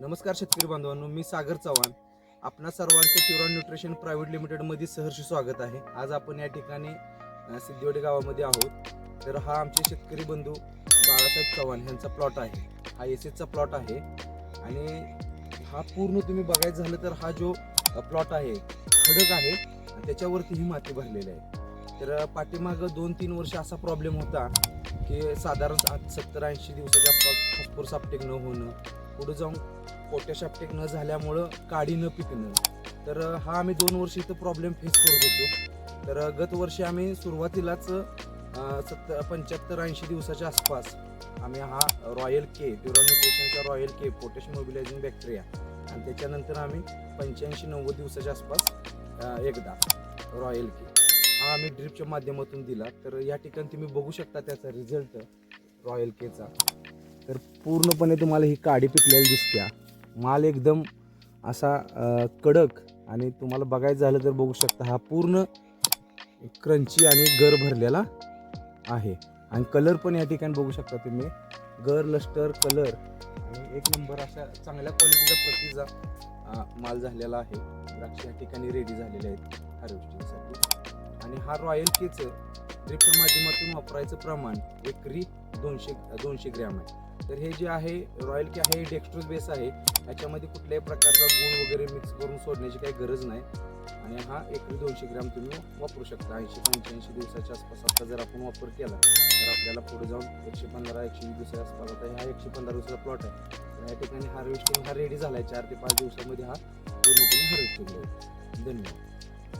नमस्कार शेतकरी बांधवांनो मी सागर चव्हाण. आपणा सर्वांचं प्युरॉन न्यूट्रिशन प्रायव्हेट लिमिटेडमध्ये सहर्ष स्वागत आहे. आज आपण या ठिकाणी अ, गावामध्ये आहोत. तर हा आमचे शेतकरी बंधू बाळासाहेब चव्हाण यांचा प्लॉट आहे. हा एस एसचा प्लॉट आहे. आणि हा पूर्ण तुम्ही बघायचं झालं तर हा जो प्लॉट आहे खडक आहे. त्याच्यावरती ही माती भरलेली आहे. तर पाठीमागं दोन तीन वर्ष असा प्रॉब्लेम होता की साधारण सत्तर ऐंशी दिवसाच्या आसपास फॉस्फोरस अपटेक न होणं. पुढे जाऊन पोटॅश अपटेक न झाल्यामुळं काडी न पिकणं. तर हा आम्ही दोन वर्ष इथं प्रॉब्लेम फेस करत होतो. तर गत वर्षी आम्ही सुरुवातीलाच सत्तर पंच्याहत्तर ऐंशी दिवसाच्या आसपास आम्ही हा रॉयल के प्युरॉन न्यूट्रिशनचा royal K potash mobilising bacteria आणि त्याच्यानंतर आम्ही पंच्याऐंशी नव्वद दिवसाच्या आसपास एकदा रॉयल के हा आम्ही ड्रिपच्या माध्यमातून दिला. तर या ठिकाणी तुम्ही बघू शकता त्याचा रिझल्ट रॉयल केचा तर पूर्णपणे तुम्हाला ही काडी पिकलेली दिसत्या माल एकदम असा कडक आणि तुम्हाला बघायचं झालं तर बघू शकता हा पूर्ण क्रंची आणि गर भरलेला आहे. आणि कलर पण या ठिकाणी बघू शकता तुम्ही. गर लस्टर कलर आणि एक नंबर अशा चांगल्या क्वालिटीचा प्रतीचा माल झालेला आहे. द्राक्ष या ठिकाणी रेडी झालेले आहेत. हार्वेस्टिंगसाठी आणि हा रॉयल केचं ड्रिपच्या माध्यमातून वापरायचं प्रमाण एकरी दोनशे दोनशे ग्रॅम आहे. तर हे जे आहे रॉयल के आहे डेक्स्ट्रोज बेस आहे. याच्यामध्ये कुठल्याही प्रकारचा गुळ वगैरे मिक्स करून सोडण्याची काही गरज नाही. आणि हा एकरी दोनशे ग्रॅम तुम्ही वापरू शकता. ऐंशी पंच्याऐंशी दिवसाच्या आसपास आता जर आपण वापर केला तर आपल्याला पुढे जाऊन एकशे पंधरा एकशे वीस दिवसाच्या आसपास आता हा एकशे पंधरा दिवसाचा प्लॉट आहे. तर या ठिकाणी हार्वेस्टिंग हा रेडी झाला आहे चार ते पाच दिवसामध्ये हा पूर्णपणे हार्वेस्टिंग होईल धन्यवाद.